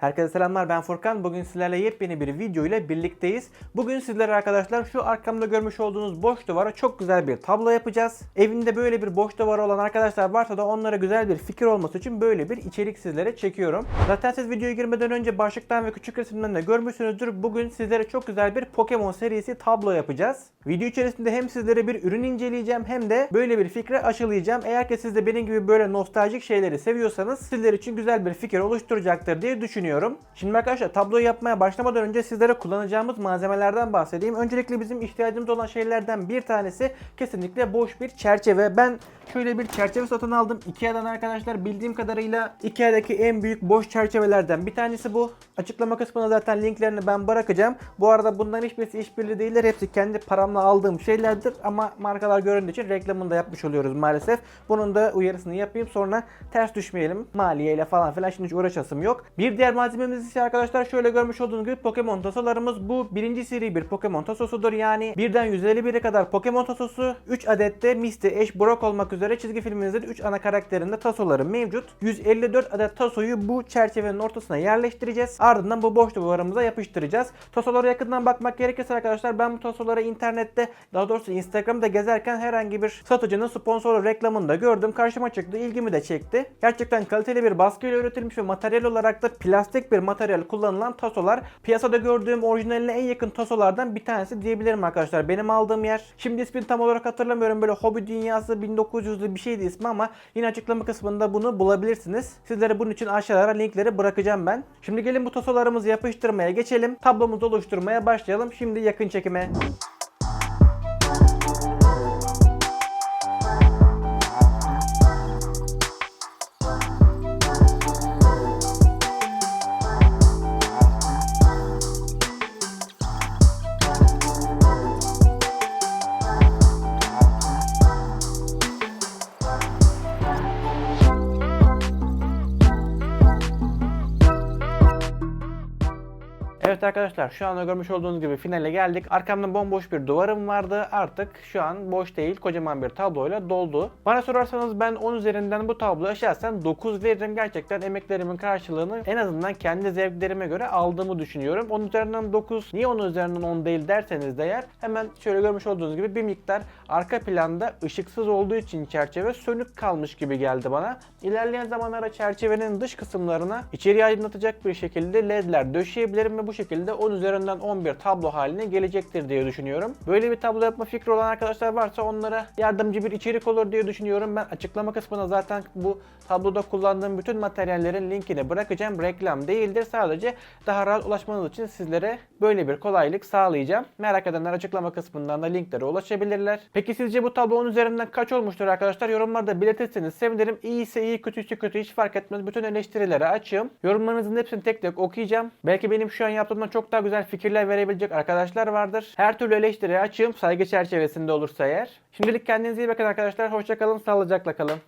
Herkese selamlar ben Furkan. Bugün sizlerle yepyeni bir video ile birlikteyiz. Bugün sizlere arkadaşlar şu arkamda görmüş olduğunuz boş duvara çok güzel bir tablo yapacağız. Evinde böyle bir boş duvarı olan arkadaşlar varsa da onlara güzel bir fikir olması için böyle bir içerik sizlere çekiyorum. Zaten siz videoya girmeden önce başlıktan ve küçük resimden de görmüşsünüzdür. Bugün sizlere çok güzel bir Pokemon serisi tablo yapacağız. Video içerisinde hem sizlere bir ürün inceleyeceğim hem de böyle bir fikre aşılayacağım. Eğer ki siz de benim gibi böyle nostaljik şeyleri seviyorsanız sizler için güzel bir fikir oluşturacaktır diye düşünüyorum. Şimdi arkadaşlar tabloyu yapmaya başlamadan önce sizlere kullanacağımız malzemelerden bahsedeyim. Öncelikle bizim ihtiyacımız olan şeylerden bir tanesi kesinlikle boş bir çerçeve. Ben şöyle bir çerçeve satın aldım. Ikea'dan arkadaşlar bildiğim kadarıyla Ikea'daki en büyük boş çerçevelerden bir tanesi bu. Açıklama kısmına zaten linklerini ben bırakacağım. Bu arada bunların hiçbirisi işbirliği değiller. Hepsi kendi paramla aldığım şeylerdir ama markalar göründüğü için reklamını da yapmış oluyoruz maalesef. Bunun da uyarısını yapayım sonra ters düşmeyelim maliyeyle falan filan şimdi hiç uğraşasım yok. Bir diğer malzememiz ise arkadaşlar şöyle görmüş olduğunuz gibi Pokemon tasolarımız. Bu birinci seri bir Pokemon tasosudur. Yani birden 151'e kadar Pokemon tasosu 3 adet de Misty, Ash, Brock olmak üzere çizgi filmimizin 3 ana karakterinde tasoları mevcut. 154 adet tasoyu bu çerçevenin ortasına yerleştireceğiz. Ardından bu boş duvarımıza yapıştıracağız. Tasolara yakından bakmak gerekirse arkadaşlar ben bu tasoları internette daha doğrusu Instagram'da gezerken herhangi bir satıcının sponsorlu reklamını da gördüm. Karşıma çıktı. ilgimi de çekti. Gerçekten kaliteli bir baskıyla üretilmiş ve materyal olarak da plastik bir materyal kullanılan tasolar. Piyasada gördüğüm orijinaline en yakın tasolardan bir tanesi diyebilirim arkadaşlar. Benim aldığım yer. Şimdi ismini tam olarak hatırlamıyorum. Böyle hobi dünyası 1900'lü bir şeydi ismi ama yine açıklama kısmında bunu bulabilirsiniz. Sizlere bunun için aşağılara linkleri bırakacağım ben. Şimdi gelin bu tasolarımızı yapıştırmaya geçelim. Tablomuzu oluşturmaya başlayalım. Şimdi yakın çekime. Evet arkadaşlar şu anda görmüş olduğunuz gibi finale geldik. Arkamda bomboş bir duvarım vardı. Artık şu an boş değil kocaman bir tabloyla doldu. Bana sorarsanız ben 10 üzerinden bu tabloya şahsen 9 veririm. Gerçekten emeklerimin karşılığını en azından kendi zevklerime göre aldığımı düşünüyorum. 10 üzerinden 9 niye 10 üzerinden 10 değil derseniz de eğer hemen şöyle görmüş olduğunuz gibi bir miktar arka planda ışıksız olduğu için çerçeve sönük kalmış gibi geldi bana. İlerleyen zamanlarda çerçevenin dış kısımlarına içeriği aydınlatacak bir şekilde ledler döşeyebilirim ve bu şekilde 10 üzerinden 11 tablo haline gelecektir diye düşünüyorum. Böyle bir tablo yapma fikri olan arkadaşlar varsa onlara yardımcı bir içerik olur diye düşünüyorum. Ben açıklama kısmına zaten bu tabloda kullandığım bütün materyallerin linkini bırakacağım. Reklam değildir. Sadece daha rahat ulaşmanız için sizlere böyle bir kolaylık sağlayacağım. Merak edenler açıklama kısmından da linklere ulaşabilirler. Peki sizce bu tablo 10 üzerinden kaç olmuştur arkadaşlar? Yorumlarda belirtirseniz sevinirim. İyiyse iyi, kötüyse kötü hiç fark etmez. Bütün eleştirilere açığım. Yorumlarınızın hepsini tek tek okuyacağım. Belki benim şu an yaptığımdan çok daha güzel fikirler verebilecek arkadaşlar vardır. Her türlü eleştiriye açığım. Saygı çerçevesinde olursa eğer. Şimdilik kendinize iyi bakın arkadaşlar. Hoşçakalın, sağlıcakla kalın.